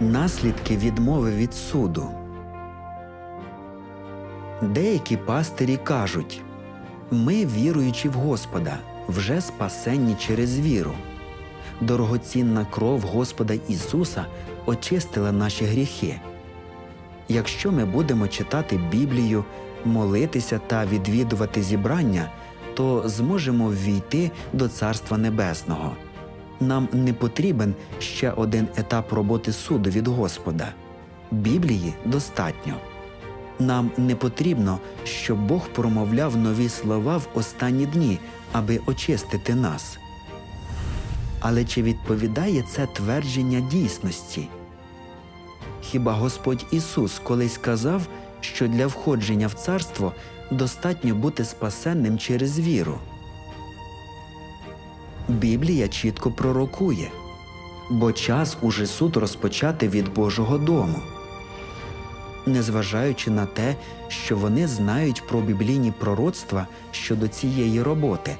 Наслідки відмови від суду. Деякі пастирі кажуть ми, віруючи в Господа, вже спасенні через віру. Дорогоцінна кров Господа Ісуса очистила наші гріхи. Якщо ми будемо читати Біблію, молитися та відвідувати зібрання, то зможемо ввійти до Царства Небесного. Нам не потрібен ще один етап роботи суду від Господа. Біблії достатньо. Нам не потрібно, щоб Бог промовляв нові слова в останні дні, аби очистити нас. Але чи відповідає це твердження дійсності? Хіба Господь Ісус колись сказав, що для входження в царство достатньо бути спасенним через віру? Біблія чітко пророкує, бо час уже суд розпочати від Божого дому. Незважаючи на те, що вони знають про біблійні пророцтва щодо цієї роботи,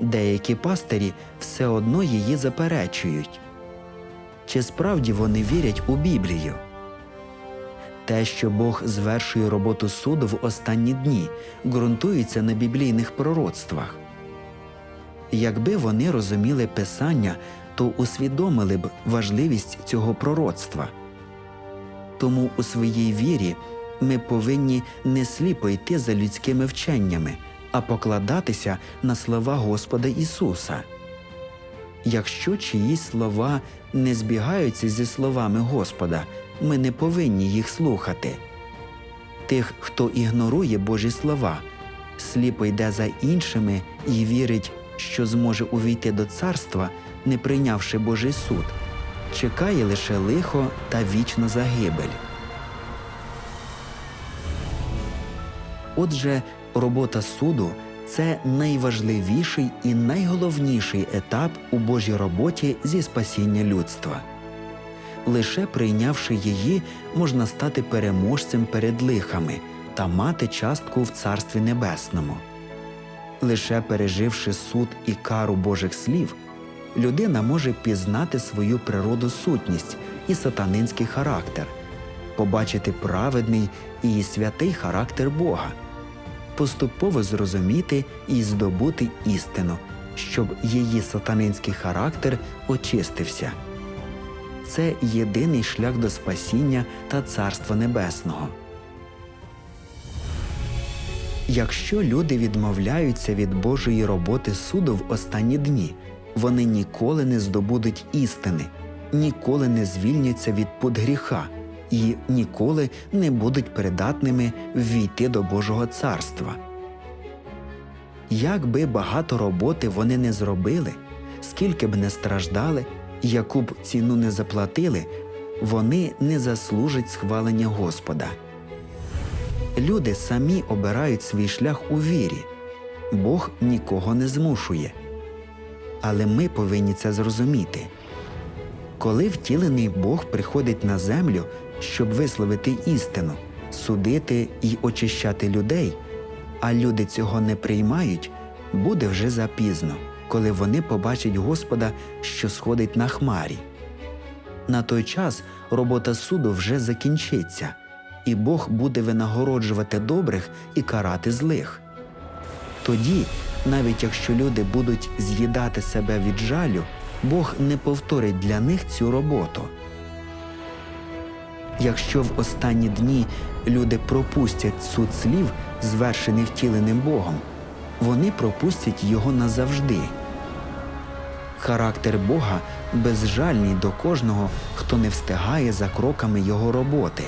деякі пастирі все одно її заперечують. Чи справді вони вірять у Біблію? Те, що Бог звершує роботу суду в останні дні, ґрунтується на біблійних пророцтвах. Якби вони розуміли Писання, то усвідомили б важливість цього пророцтва. Тому у своїй вірі ми повинні не сліпо йти за людськими вченнями, а покладатися на слова Господа Ісуса. Якщо чиїсь слова не збігаються зі словами Господа, ми не повинні їх слухати. Тих, хто ігнорує Божі слова, сліпо йде за іншими і вірить, що зможе увійти до царства, не прийнявши Божий суд, чекає лише лихо та вічна загибель. Отже, робота суду це найважливіший і найголовніший етап у Божій роботі зі спасіння людства. Лише прийнявши її, можна стати переможцем перед лихами та мати частку в Царстві Небесному. Лише переживши суд і кару Божих слів, людина може пізнати свою природу сутність і сатанинський характер, побачити праведний і святий характер Бога, поступово зрозуміти і здобути істину, щоб її сатанинський характер очистився. Це єдиний шлях до спасіння та Царства Небесного. Якщо люди відмовляються від Божої роботи суду в останні дні, вони ніколи не здобудуть істини, ніколи не звільняться від пут гріха і ніколи не будуть придатними ввійти до Божого царства. Як би багато роботи вони не зробили, скільки б не страждали, яку б ціну не заплатили, вони не заслужать схвалення Господа. Люди самі обирають свій шлях у вірі. Бог нікого не змушує. Але ми повинні це зрозуміти. Коли втілений Бог приходить на землю, щоб висловити істину, судити і очищати людей, а люди цього не приймають, буде вже запізно, коли вони побачать Господа, що сходить на хмарі. На той час робота суду вже закінчиться, і Бог буде винагороджувати добрих і карати злих. Тоді, навіть якщо люди будуть з'їдати себе від жалю, Бог не повторить для них цю роботу. Якщо в останні дні люди пропустять суд слів, звершений втіленим Богом, вони пропустять його назавжди. Характер Бога безжальний до кожного, хто не встигає за кроками його роботи.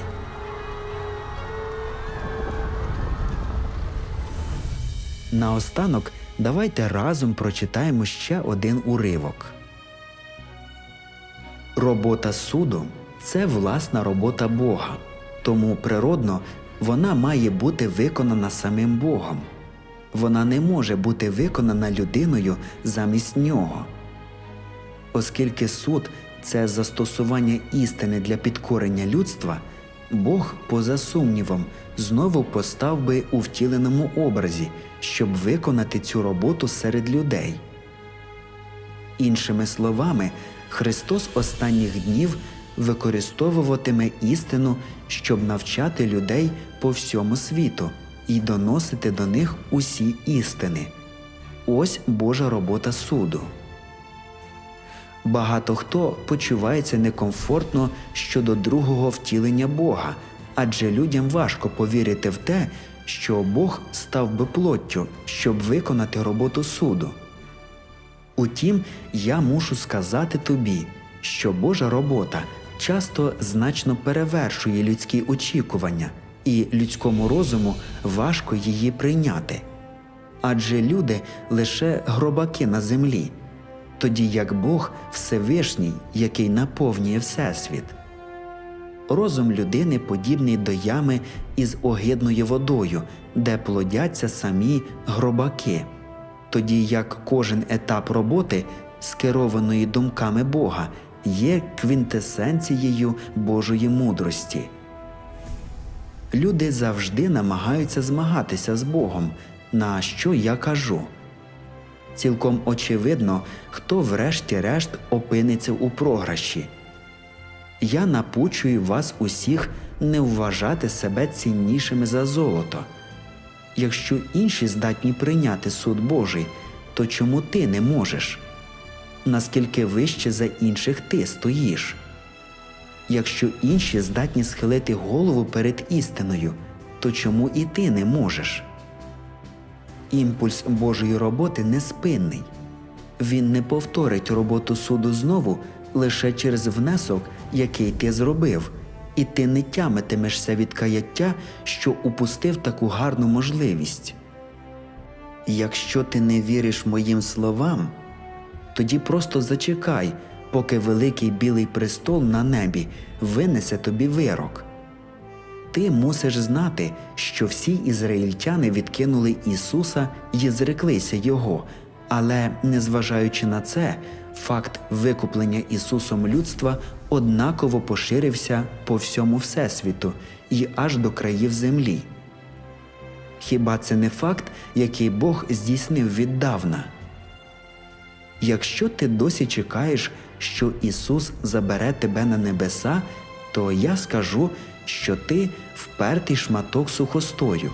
Наостанок давайте разом прочитаємо ще один уривок. Робота суду це власна робота Бога, тому природно вона має бути виконана самим Богом. Вона не може бути виконана людиною замість нього. Оскільки суд це застосування істини для підкорення людства, Бог, поза сумнівом, знову постав би у втіленому образі, щоб виконати цю роботу серед людей. Іншими словами, Христос останніх днів використовуватиме істину, щоб навчати людей по всьому світу і доносити до них усі істини. Ось Божа робота суду. Багато хто почувається некомфортно щодо другого втілення Бога, адже людям важко повірити в те, що Бог став би плоттю, щоб виконати роботу суду. Утім, я мушу сказати тобі, що Божа робота часто значно перевершує людські очікування, і людському розуму важко її прийняти. Адже люди лише гробаки на землі, тоді як Бог Всевишній, який наповнює Всесвіт. Розум людини подібний до ями із огидною водою, де плодяться самі гробаки, тоді як кожен етап роботи, скерованої думками Бога, є квінтесенцією Божої мудрості. Люди завжди намагаються змагатися з Богом, на що я кажу. Цілком очевидно, хто врешті-решт опиниться у програші. Я напучую вас усіх не вважати себе ціннішими за золото. Якщо інші здатні прийняти суд Божий, то чому ти не можеш? Наскільки вище за інших ти стоїш? Якщо інші здатні схилити голову перед істиною, то чому і ти не можеш? Імпульс Божої роботи неспинний. Він не повторить роботу суду знову лише через внесок, який ти зробив, і ти не тямитимешся від каяття, що упустив таку гарну можливість. Якщо ти не віриш моїм словам, тоді просто зачекай, поки великий білий престол на небі винесе тобі вирок. Ти мусиш знати, що всі ізраїльтяни відкинули Ісуса і зреклися Його, але, незважаючи на це, факт викуплення Ісусом людства однаково поширився по всьому Всесвіту і аж до країв землі. Хіба це не факт, який Бог здійснив віддавна? Якщо ти досі чекаєш, що Ісус забере тебе на небеса, то я скажу, що ти впертий шматок сухостою.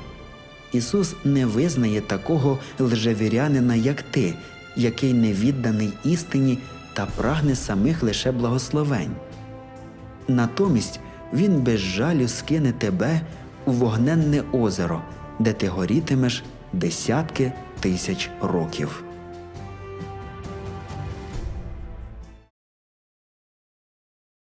Ісус не визнає такого лжевірянина, як ти, який не відданий істині та прагне самих лише благословень. Натомість Він без жалю скине тебе у вогненне озеро, де ти горітимеш десятки тисяч років.